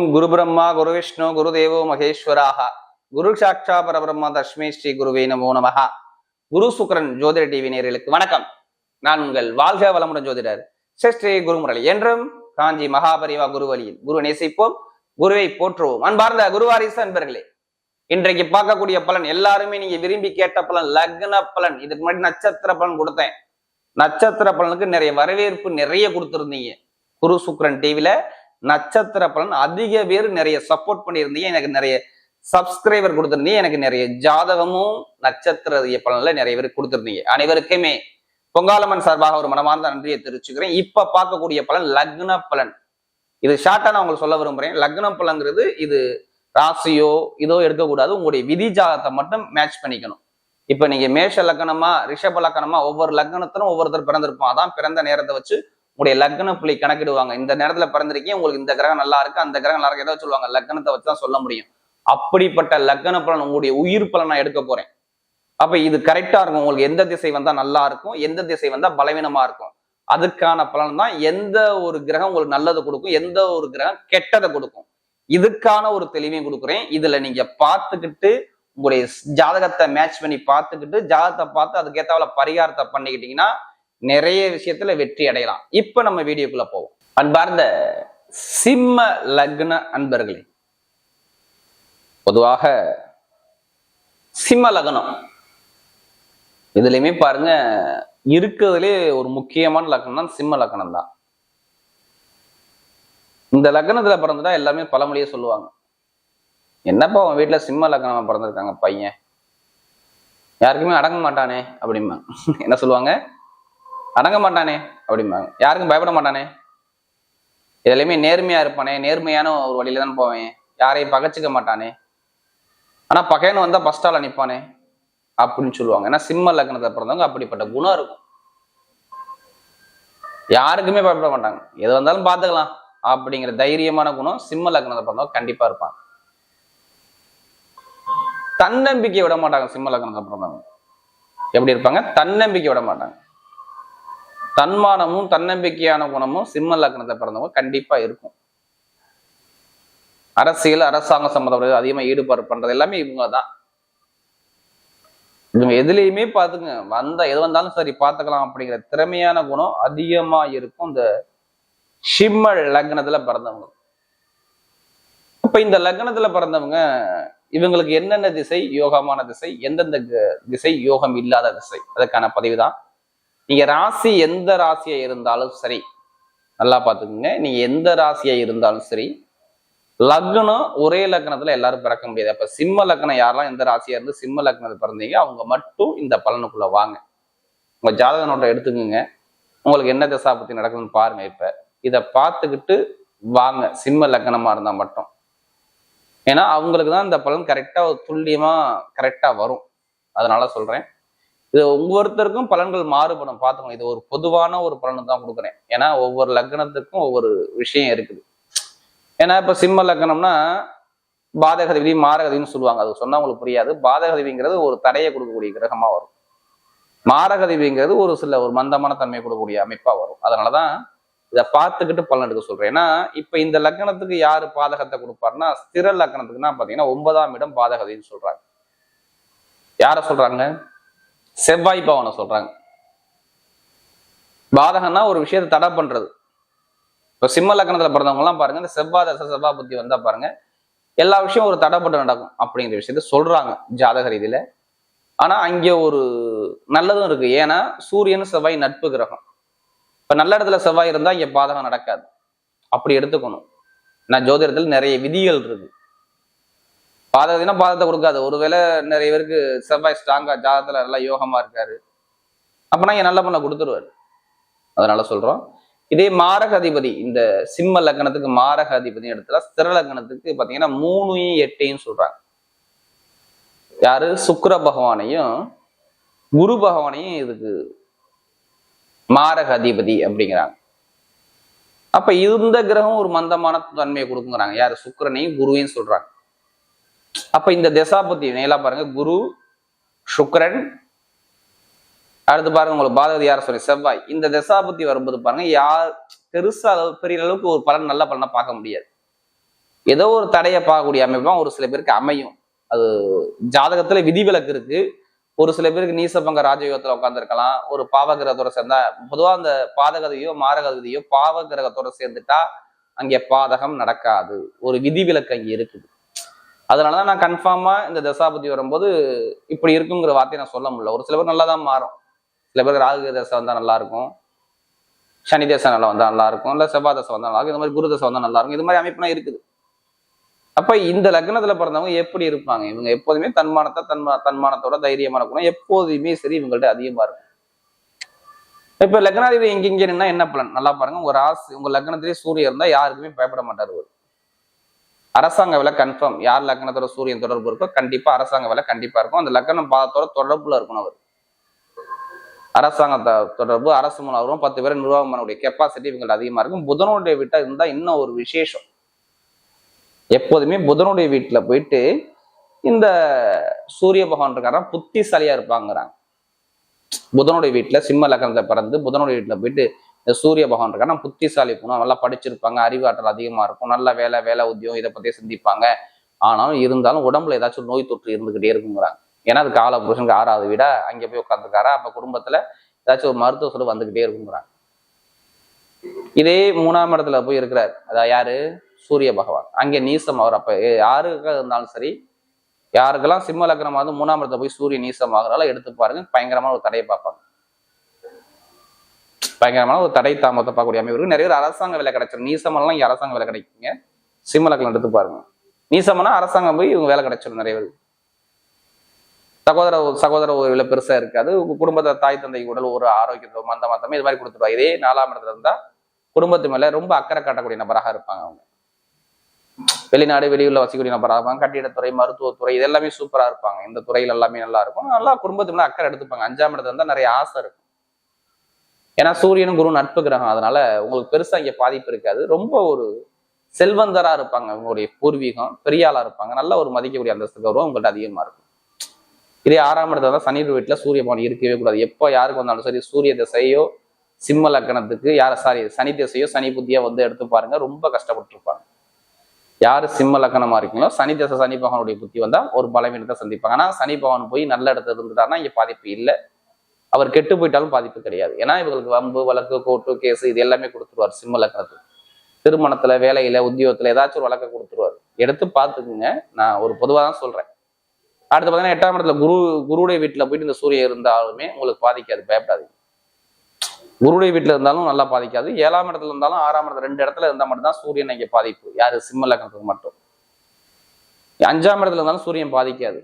ஓம் குரு பிரம்மா குரு விஷ்ணு குரு தேவோ மகேஸ்வராக. குரு சாட்சா பரபிரம்மா தஸ்மே ஸ்ரீ குருவே நமோ நமஹா. குரு சுக்கரன் ஜோதிட டிவி நேர்களுக்கு வணக்கம். நான் உங்கள் வாழ்க வளமுடன் ஜோதிடர் ஸ்ரீ குருமுரளி என்றும் காஞ்சி மகாபரிவா குருவழியில் குரு நேசிப்போம் குருவை போற்றுவோம். அன்பார்ந்த குருவாரிசு அன்பர்களே இன்றைக்கு பார்க்கக்கூடிய பலன் எல்லாருமே நீங்க விரும்பி கேட்ட பலன் லக்ன பலன். இதுக்கு முன்னாடி நட்சத்திர பலன் கொடுத்தேன். நட்சத்திர பலனுக்கு நிறைய வரவேற்பு நிறைய கொடுத்துருந்தீங்க. குரு சுக்கரன் டிவில நட்சத்திர பலன் அதிக பேர் நிறைய சப்போர்ட் பண்ணியிருந்தீங்க. எனக்கு நிறைய சப்ஸ்கிரைபர் கொடுத்துருந்தீங்க. எனக்கு நிறைய ஜாதகமும் நட்சத்திர பலன்ல நிறைய பேர் கொடுத்துருந்தீங்க. அனைவருக்குமே பொங்காலம்மன் சார்பாக ஒரு மனமார்ந்த நன்றியை தெரிவிச்சுக்கிறேன். இப்ப பார்க்கக்கூடிய பலன் லக்ன பலன். இது ஷார்ட்டா நான் உங்களுக்கு சொல்ல விரும்புறேன். லக்ன பலன்கிறது இது ராசியோ இதோ எடுக்கக்கூடாது. உங்களுடைய விதி ஜாதகத்தை மட்டும் மேட்ச் பண்ணிக்கணும். இப்ப நீங்க மேஷ லக்னமா ரிஷப லக்னமா ஒவ்வொரு லக்னத்திலும் ஒவ்வொருத்தர் பிறந்திருப்போம் அதான் பிறந்த நேரத்தை வச்சு உங்களுடைய லக்ன புள்ளி கணக்கிடுவாங்க. இந்த நேரத்துல பிறந்திருக்கீங்க உங்களுக்கு இந்த கிரகம் நல்லா இருக்கு அந்த கிரகம் நல்லா இருக்கு. ஏதாவது சொல்லுவாங்க லக்னத்தை வச்சு தான் சொல்ல முடியும். அப்படிப்பட்ட லக்ன பலன் உங்களுடைய உயிர் பலன் நான் எடுக்க போறேன். அப்ப இது கரெக்டா இருக்கும். உங்களுக்கு எந்த திசை வந்தா நல்லா இருக்கும் எந்த திசை வந்தா பலவீனமா இருக்கும். அதுக்கான பலன் தான் எந்த ஒரு கிரகம் உங்களுக்கு நல்லதை கொடுக்கும் எந்த ஒரு கிரகம் கெட்டதை கொடுக்கும். இதுக்கான ஒரு தெளிவையும் கொடுக்குறேன். இதுல நீங்க பார்த்துக்கிட்டு உங்களுடைய ஜாதகத்தை மேட்ச் பண்ணி பார்த்துக்கிட்டு ஜாதகத்தை பார்த்து அதுக்கேத்தாவில பரிகாரத்தை பண்ணிக்கிட்டீங்கன்னா நிறைய விஷயத்துல வெற்றி அடையலாம். இப்ப நம்ம வீடியோக்குள்ள போவோம். அன்பார்ந்த சிம்ம லக்ன அன்பர்களே பொதுவாக சிம்ம லக்னம். இதுலயுமே பாருங்க இருக்கிறதுலே ஒரு முக்கியமான லக்னம் தான் சிம்ம லக்னம் தான் இந்த லக்னத்துல பிறந்துட்டா எல்லாமே பழமொழியே சொல்லுவாங்க. என்னப்பா அவன் வீட்டுல சிம்ம லக்னமா பிறந்திருக்காங்க பையன்? யாருக்குமே அடங்க மாட்டானே அப்படிமா என்ன சொல்லுவாங்க? அடங்க மாட்டானே அப்படிம்பாங்க. யாருக்கும் பயப்பட மாட்டானே. இதுலயுமே நேர்மையா இருப்பானே நேர்மையான ஒரு வழியில தான் போவேன். யாரையும் பகைச்சிக்க மாட்டானே. ஆனா பகையன்னு வந்தா பஸ்டால நிப்பானே அப்படின்னு சொல்லுவாங்க. ஏன்னா சிம்ம லக்னத்தை பிறந்தவங்க அப்படிப்பட்ட குணம் இருக்கும். யாருக்குமே பயப்பட மாட்டாங்க. எது வந்தாலும் பார்த்துக்கலாம். அப்படிங்கிற தைரியமான குணம் சிம்ம லக்னத்தை பிறந்தவங்க கண்டிப்பா இருப்பாங்க. தன்னம்பிக்கை விட மாட்டாங்க சிம்ம லக்னத்தை பிறந்தவங்க. எப்படி இருப்பாங்க? தன்னம்பிக்கை விட மாட்டாங்க. தன்மானமும் தன்னம்பிக்கையான குணமும் சிம்ம லக்னத்தை பிறந்தவங்க கண்டிப்பா இருக்கும். அரசியல் அரசாங்க சம்மந்தப்பட்ட அதிகமா ஈடுபாடு பண்றது எல்லாமே இவங்க தான் இவங்க எதுலையுமே பாத்துங்க வந்த எது வந்தாலும் சரி பார்த்துக்கலாம் அப்படிங்கிற திறமையான குணம் அதிகமா இருக்கும் இந்த சிம்ம லக்னத்துல பிறந்தவங்க. இப்ப இந்த லக்னத்துல பிறந்தவங்க இவங்களுக்கு என்னென்ன திசை? யோகமான திசை எந்தெந்த திசை? யோகம் இல்லாத திசை. அதுக்கான பதிவு தான் நீங்க ராசி எந்த ராசியா இருந்தாலும் சரி நல்லா பாத்துக்கோங்க நீங்க எந்த ராசியா இருந்தாலும் சரி லக்னம் ஒரே லக்னத்துல எல்லாரும் பிறக்க முடியாது. அப்ப சிம்ம லக்னம் யாரெல்லாம் எந்த ராசியா இருந்து சிம்ம லக்னத்தில் பிறந்தீங்க அவங்க மட்டும் இந்த பலனுக்குள்ள வாங்க. உங்க ஜாதக நோட்டை எடுத்துக்கோங்க. உங்களுக்கு என்ன திசா பத்தி நடக்குதுன்னு பாருங்க இப்ப. இதை பார்த்துக்கிட்டு வாங்க. சிம்ம லக்னமா இருந்தா மட்டும். ஏன்னா அவங்களுக்கு தான் இந்த பலன் கரெக்டா துல்லியமா கரெக்டா வரும். அதனால சொல்றேன். இது ஒவ்வொருத்தருக்கும் பலன்கள் மாறுபடும். பார்த்துக்கணும் இது ஒரு பொதுவான ஒரு பலன் தான் கொடுக்குறேன். ஏன்னா ஒவ்வொரு லக்னத்துக்கும் ஒவ்வொரு விஷயம் இருக்குது. ஏன்னா இப்போ சிம்ம லக்னம்னா பாதகதிபதி மாரகதின்னு சொல்லுவாங்க. அது சொன்னா உங்களுக்கு புரியாது. பாதகதவிங்கிறது ஒரு தடையை கொடுக்கக்கூடிய கிரகமா வரும். மாரகதிபிங்கிறது ஒரு சில ஒரு மந்தமான தன்மையை கொடுக்கக்கூடிய அமைப்பா வரும். அதனாலதான் இதை பார்த்துக்கிட்டு பலன் எடுக்க சொல்றேன். ஏன்னா இப்ப இந்த லக்னத்துக்கு யாரு பாதகத்தை கொடுப்பாருன்னா ஸ்திர லக்னத்துக்குன்னா பாத்தீங்கன்னா ஒன்பதாம் இடம் பாதகதின்னு சொல்றாங்க. யார சொல்றாங்க? செவ்வாய் பவனை சொல்றாங்க. பாதகம்னா ஒரு விஷயத்தை தடை பண்றது. இப்போ சிம்ம லக்னத்துல பிறந்தவங்கலாம் பாருங்க இந்த செவ்வாய் தசை செவ்வாய் புத்தி வந்தா பாருங்க எல்லா விஷயம் ஒரு தடைப்பட்டு நடக்கும் அப்படிங்கிற விஷயத்த சொல்றாங்க ஜாதக ரீதியில. ஆனா அங்க ஒரு நல்லதும் இருக்கு. ஏன்னா சூரியன் செவ்வாய் நட்பு கிரகம். இப்ப நல்ல இடத்துல செவ்வாய் இருந்தா இங்க பாதகம் நடக்காது. அப்படி எடுத்துக்கணும். நான் ஜோதிடத்தில் நிறைய விதிகள் இருக்கு. பாதகத்தினா பாதத்தை கொடுக்காது. ஒருவேளை நிறைய பேருக்கு செவ்வாய் ஸ்ட்ராங்கா ஜாதகத்துல நல்லா யோகமா இருக்காரு. அப்பனா இங்க நல்ல பண்ண கொடுத்துருவாரு. அதனால சொல்றோம். இதே மாரக அதிபதி இந்த சிம்ம லக்னத்துக்கு மாரக அதிபதி எடுத்தா ஸ்திர லக்னத்துக்கு பாத்தீங்கன்னா மூணு எட்டையும் சொல்றாங்க. யாரு? சுக்கர பகவானையும் குரு பகவானையும் இதுக்கு மாரக அதிபதி அப்படிங்கிறாங்க. அப்ப இந்த கிரகம் ஒரு மந்தமான தன்மையை கொடுக்குங்கிறாங்க. யாரு? சுக்கரனையும் குருவையும் சொல்றாங்க. அப்ப இந்த தசாபதி நேலா பாருங்க. குரு சுக்ரன் அடுத்து பாருங்க உங்களுக்கு பாதகதி யார சொல்லி செவ்வாய். இந்த தசாபுத்தி வரும்போது பாருங்க யார் பெருசா அளவு பெரிய அளவுக்கு ஒரு பலன் நல்ல பலனை பார்க்க முடியாது. ஏதோ ஒரு தடையை பார்க்கக்கூடிய அமைப்புலாம் ஒரு சில பேருக்கு அமையும். அது ஜாதகத்துல விதிவிலக்கு இருக்கு. ஒரு சில பேருக்கு நீசபங்க ராஜயோகத்துல உட்காந்துருக்கலாம் ஒரு பாவகிரகத்தோட சேர்ந்தா பொதுவா அந்த பாதகதையோ மாரகதியோ பாவகிரகத்தோட சேர்ந்துட்டா அங்கே பாதகம் நடக்காது. ஒரு விதிவிலக்கு அங்கே இருக்குது. அதனால தான் நான் கன்ஃபார்மாக இந்த தசாபதி வரும்போது இப்படி இருக்குங்கிற வார்த்தையை நான் சொல்ல முடியல. ஒரு சில பேர் நல்லா தான் மாறும். சில பேர் ராகு தசை வந்தால் நல்லாயிருக்கும் சனி தசை நல்லா வந்தால் நல்லா இருக்கும். செவ்வாய் தசை வந்தால் நல்லாயிருக்கும் இந்த மாதிரி குரு தசை வந்தால் நல்லாயிருக்கும் இது மாதிரி அமைப்புலாம் இருக்குது. அப்போ இந்த லக்னத்தில் பிறந்தவங்க எப்படி இருப்பாங்க? இவங்க எப்போதுமே தன்மானத்தை தன்மா தன்மானத்தோட தைரியமான குணம் எப்போதுமே சரி இவங்கள்ட்ட அதிகமாக இருக்கும். இப்போ லக்னாதிபதி இங்கே இங்கே நின்னா என்ன பலன்? நல்லா பாருங்க. உங்க ராசி உங்க லக்னத்திலே சூரியன் இருந்தால் யாருக்குமே பயப்பட மாட்டார் அரசாங்க வேலை கன்ஃபார்ம் யார் லக்னத்தோட சூரியன் தொடர்பு இருக்கோ கண்டிப்பா அரசாங்க வேலை கண்டிப்பா இருக்கும். அந்த லக்னம் பாதத்தோட தொடர்புல இருக்கணும் அவர். அரசாங்க தொடர்பு அரசு மூலம் பத்து பேர் நிர்வாகம் பண்ணக்கூடிய கெப்பாசிட்டி இவங்களுக்கு அதிகமா இருக்கும். புதனுடைய வீட்டா இருந்தா இன்னும் ஒரு விசேஷம். எப்போதுமே புதனுடைய வீட்டுல போயிட்டு இந்த சூரிய பகவான் இருக்காரா புத்திசாலியா இருப்பாங்கிறாங்க. புதனுடைய வீட்டுல சிம்ம லக்னத்தை பிறந்து புதனுடைய வீட்டுல போயிட்டு இந்த சூரிய பகவான் இருக்காரா புத்திசாலி போகணும் நல்லா படிச்சிருப்பாங்க அறிவாற்றல் அதிகமா இருக்கும் நல்ல வேலை வேலை உத்தியோகம் இதை பத்தி சிந்திப்பாங்க. ஆனாலும் இருந்தாலும் உடம்புல ஏதாச்சும் நோய் தொற்று இருந்துகிட்டே இருக்குங்கிறாங்க. ஏன்னா அது கால புருஷனுக்கு ஆறாவது வீடா அங்க போய் உட்காந்துருக்காரா அப்ப குடும்பத்துல ஏதாச்சும் ஒரு மருத்துவ சொல்லு வந்துகிட்டே இருக்குங்கிறாங்க. இதே மூணாம் இடத்துல போய் இருக்கிறார். அதாவது யாரு? சூரிய பகவான். அங்கே நீசம் அவர். அப்ப யாருக்கு இருந்தாலும் சரி யாருக்கெல்லாம் சிம்ம லக்னமாக வந்து மூணாம் இடத்துல போய் சூரிய நீசம் ஆகுறால எடுத்து பாருங்க பயங்கரமான ஒரு தடையை பார்ப்பாங்க. பயங்கரமான ஒரு தடை தாமத்தை பார்க்கக்கூடிய அமைப்பு இருக்கு. நிறைய பேர் அரசாங்க வேலை கிடைச்சிடும் நீசமெல்லாம் அரசாங்க வேலை கிடைக்குங்க. சிம்மலக்கெல்லாம் எடுத்து பாருங்க. நீசம்னா அரசாங்கம் போய் இவங்க வேலை கிடைச்சிடும் நிறைய பேருக்கு. சகோதர சகோதர உறவுல பெருசா இருக்காது. உங்க குடும்பத்தை தாய் தந்தை உடல் ஒரு ஆரோக்கியத்தோ மந்த மத்தமே இது மாதிரி கொடுத்துருவா. இதே நாலாம் இடத்துல இருந்தா குடும்பத்து மேல ரொம்ப அக்கறை காட்டக்கூடிய நபராக இருப்பாங்க அவங்க. வெளிநாடு வெளியூர்ல வசிக்கக்கூடிய நபராக இருப்பாங்க. கட்டிடத்துறை மருத்துவத்துறை இது எல்லாமே சூப்பரா இருப்பாங்க. இந்த துறையில எல்லாமே நல்லா இருக்கும். நல்லா குடும்பத்து மேல அக்கறை எடுத்துப்பாங்க. அஞ்சாம் இடத்துல இருந்தா நிறைய ஆசை இருக்கும். ஏன்னா சூரியனும் குரு நட்பு கிரகம். அதனால உங்களுக்கு பெருசா இங்க பாதிப்பு இருக்காது. ரொம்ப ஒரு செல்வந்தரா இருப்பாங்க. உங்களுடைய பூர்வீகம் பெரிய ஆளா இருப்பாங்க. நல்ல ஒரு மதிக்கக்கூடிய அந்தஸ்து கௌரவம் உங்கள்கிட்ட அதிகமா இருக்கும். இதே ஆறாம் இடத்துல தான் சனி வீட்டில் சூரிய பவன் இருக்கவே கூடாது. எப்போ யாருக்கு வந்தாலும் சரி சூரிய திசையோ சிம்ம லக்கணத்துக்கு யார் சாரி சனி திசையோ சனி புத்தியோ வந்து எடுத்து பாருங்க. ரொம்ப கஷ்டப்பட்டு இருப்பாங்க யாரு சிம்ம லக்கணமா இருக்கீங்களோ சனி திசை சனி பகவானுடைய புத்தி வந்தால் ஒரு பலவீனத்தை சந்திப்பாங்க. ஆனால் சனி பகவான் போய் நல்ல இடத்துல இருந்துட்டாருன்னா இங்கே பாதிப்பு இல்லை. அவர் கெட்டு போயிட்டாலும் பாதிப்பு கிடையாது. ஏன்னா இவங்களுக்கு வம்பு வழக்கு கோர்ட்டு கேஸ் இது எல்லாமே கொடுத்துருவார் சிம்ம லக்கணத்துக்கு திருமணத்துல வேலையில உத்தியோகத்துல ஏதாச்சும் ஒரு வழக்கை கொடுத்துருவாரு. எடுத்து பார்த்துக்குங்க. நான் ஒரு பொதுவாக தான் சொல்றேன். அடுத்து பார்த்தீங்கன்னா எட்டாம் இடத்துல குரு குருடைய வீட்டில் போயிட்டு இந்த சூரியன் இருந்தாலுமே உங்களுக்கு பாதிக்காது பயப்படாதீங்க. குருடைய வீட்டில் இருந்தாலும் நல்லா பாதிக்காது. ஏழாம் இடத்துல இருந்தாலும் ஆறாம் இடத்துல ரெண்டு இடத்துல இருந்தால் மட்டும்தான் சூரியன் இங்கே பாதிப்பு. யாரு? சிம்ம லக்னத்துக்கு மட்டும். அஞ்சாம் இடத்துல இருந்தாலும் சூரியன் பாதிக்காது.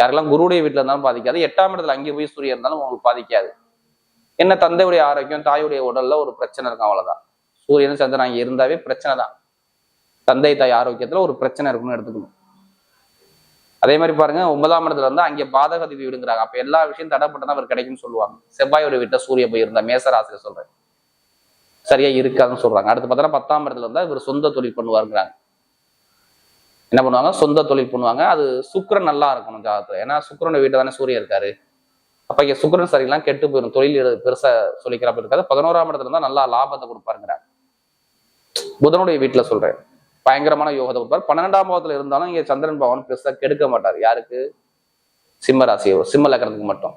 யாரெல்லாம் குருடைய வீட்டில் இருந்தாலும் பாதிக்காது. எட்டாம் இடத்துல அங்கே போய் சூரியன் இருந்தாலும் உங்களுக்கு பாதிக்காது. என்ன தந்தையுடைய ஆரோக்கியம் தாயுடைய உடல்ல ஒரு பிரச்சனை இருக்கும் அவ்வளவுதான். சூரியன் சந்திரன் அங்கே இருந்தாவே பிரச்சனை தான். தந்தை தாய் ஆரோக்கியத்துல ஒரு பிரச்சனை இருக்குன்னு எடுத்துக்கணும். அதே மாதிரி பாருங்க ஒன்பதாம் இடத்துல இருந்தால் அங்கே பாதக பாதகதி விடுங்கிறாங்க. அப்ப எல்லா விஷயம் தடைப்பட்டதான் அவர் கிடைக்கும்னு சொல்லுவாங்க. செவ்வாயோட வீட்டை சூரிய போய் இருந்தா மேசராசிரியர் சொல்றேன். சரியா இருக்காதுன்னு சொல்றாங்க. அடுத்து பார்த்தா பத்தாம் இடத்துல இருந்தா இவர் சொந்த தொழில் பண்ணுவாருங்கிறாங்க. என்ன பண்ணுவாங்க? சொந்த தொழில் பண்ணுவாங்க. அது சுக்கரன் நல்லா இருக்கணும் ஜாதகத்தில். ஏன்னா சுக்கிரனோட வீட்டை தானே சூரியன் இருக்காரு. அப்ப இங்க சுக்கரன் சரியில்லாம் கெட்டு போயிடும் தொழில் பெருசாக பெருசா சொல்லிக்கிறப்ப இருக்காது. பதினோராம் இடத்துல இருந்தா நல்லா லாபத்தை கொடுப்பாருங்கிறார். புதனுடைய வீட்டுல சொல்றேன். பயங்கரமான யோகத்தை கொடுப்பார். பன்னெண்டாம் பாவத்துல இருந்தாலும் இங்க சந்திரன் பகவான் பெருசா கெடுக்க மாட்டார். யாருக்கு? சிம்ம ராசி சிம்ம லக்கணத்துக்கு மட்டும்.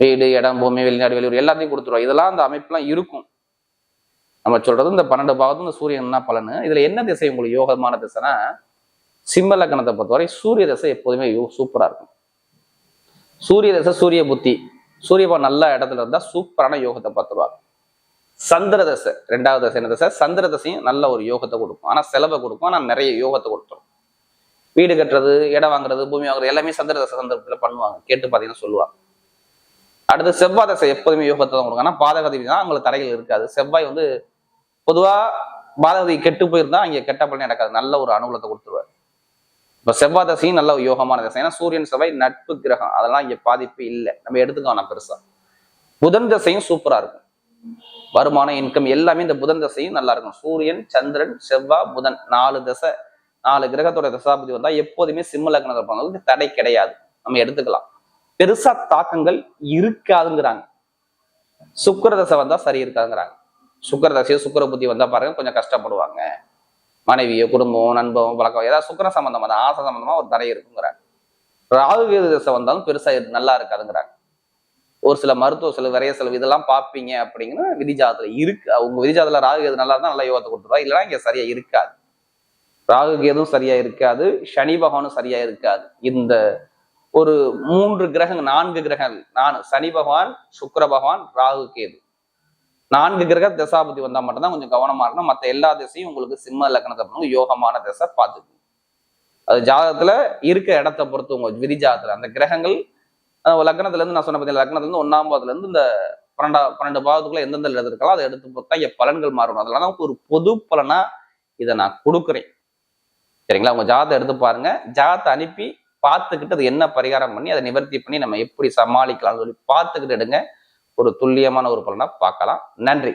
வீடு இடம் பூமி வெளிநாடு வெளியூர் எல்லாத்தையும் கொடுத்துருவோம் இதெல்லாம் அந்த அமைப்புலாம் இருக்கும். நம்ம சொல்றது இந்த பன்னெண்டு பாவத்தும் இந்த சூரியன் என்ன பலனு? இதுல என்ன திசை உங்களுக்கு யோகமான திசைனா சிம்ம லக்னத்தை பொறுத்தவரை சூரிய தசை எப்போதுமே சூப்பராக இருக்கும். சூரிய தசை சூரிய புத்தி. சூரியபா நல்ல இடத்துல இருந்தால் சூப்பரான யோகத்தை பார்த்துருவாங்க சந்திர தசை ரெண்டாவது தசை என்ன தசை? சந்திர தசையும் நல்ல ஒரு யோகத்தை கொடுக்கும். ஆனால் செலவை கொடுக்கும். ஆனால் நிறைய யோகத்தை கொடுத்துரும். வீடு கட்டுறது இடம் வாங்குறது பூமி வாங்குறது எல்லாமே சந்திர தசை சந்தர்ப்பத்தில் பண்ணுவாங்க. கேட்டு பார்த்தீங்கன்னா சொல்லுவாங்க. அடுத்து செவ்வாய் தசை எப்போதுமே யோகத்தை தான் கொடுக்கும். ஆனால் பாதகதி தான் அவங்களுக்கு தடைகள் இருக்காது. செவ்வாய் வந்து பொதுவாக பாதகதி கெட்டு போயிருந்தா அங்கே கெட்ட பலன் நடக்காது. நல்ல ஒரு அனுகூலத்தை கொடுத்துருவார். இப்ப செவ்வாய் தசையும் நல்ல யோகமான தசை. ஏன்னா சூரியன் செவ்வாய் நட்பு கிரகம். அதெல்லாம் இங்கே பாதிப்பு இல்லை. நம்ம எடுத்துக்கணும் பெருசா. புதன் தசையும் சூப்பரா இருக்கும். வருமானம் இன்கம் எல்லாமே இந்த புதன் தசையும் நல்லா இருக்கும் சூரியன் சந்திரன் செவ்வாய் புதன். நாலு தசை நாலு கிரகத்தோட தசாபதி வந்தா எப்போதுமே சிம்ம லக்னத்தை பிறந்தவங்களுக்கு தடை கிடையாது. நம்ம எடுத்துக்கலாம். பெருசா தாக்கங்கள் இருக்காதுங்கிறாங்க. சுக்கர தசை வந்தா சரி இருக்காதுங்கிறாங்க. சுக்கர தசையோ சுக்கிர புத்தி வந்தா பாருங்க கொஞ்சம் கஷ்டப்படுவாங்க. மனைவியோ குடும்பம் நண்பம் பழக்கம் ஏதாவது சுக்கர சம்பந்தமா தான் ஆசை சம்பந்தமா ஒரு தடை இருக்குங்கிறாங்க. ராகு கேது திசை வந்தாலும் பெருசாக நல்லா இருக்காதுங்கிறாங்க. ஒரு சில மருத்துவ செலவு விரைய செலவு இதெல்லாம் பார்ப்பீங்க அப்படிங்கிற விதிஜாதத்துல இருக்கு. உங்க விதிஜாதத்துல ராகு கேது நல்லா இருந்தால் நல்லா யோகத்தை கொடுத்துருவா இல்லைன்னா இங்கே சரியா இருக்காது. ராகு கேதும் சரியா இருக்காது. சனி பகவானும் சரியா இருக்காது. இந்த ஒரு மூன்று கிரகங்கள் நான்கு கிரகங்கள் நான் சனி பகவான் சுக்கர பகவான் ராகு கேது. நான்கு கிரக தசாபதி வந்தா மட்டும்தான் கொஞ்சம் கவனமா இருக்கணும். மற்ற எல்லா திசையும் உங்களுக்கு சிம்ம லக்னத்தை பண்ணுங்க யோகமான திசை பார்த்துக்கணும். அது ஜாதகத்துல இருக்க இடத்த பொறுத்து உங்க விதி ஜாதகத்துல அந்த கிரகங்கள் லக்னத்துல இருந்து நான் சொன்ன பார்த்தீங்க லக்னத்துல இருந்து ஒன்னாம் பாதத்துல இருந்து இந்த பன்னெண்டா பன்னெண்டு பாவத்துக்குள்ள எந்தெந்த இடத்துல இருக்கலாம் அதை எடுத்து பொறுத்தா என் பலன்கள் மாறணும் அதனால தான் ஒரு பொது பலனா இதை நான் கொடுக்குறேன். சரிங்களா? உங்க ஜாதத்தை எடுத்து பாருங்க. ஜாதத்தை அனுப்பி பார்த்துக்கிட்டு அது என்ன பரிகாரம் பண்ணி அதை நிவர்த்தி பண்ணி நம்ம எப்படி சமாளிக்கலாம்னு சொல்லி பார்த்துக்கிட்டு எடுங்க. ஒரு துல்லியமான ஒரு பலனை பார்க்கலாம். நன்றி.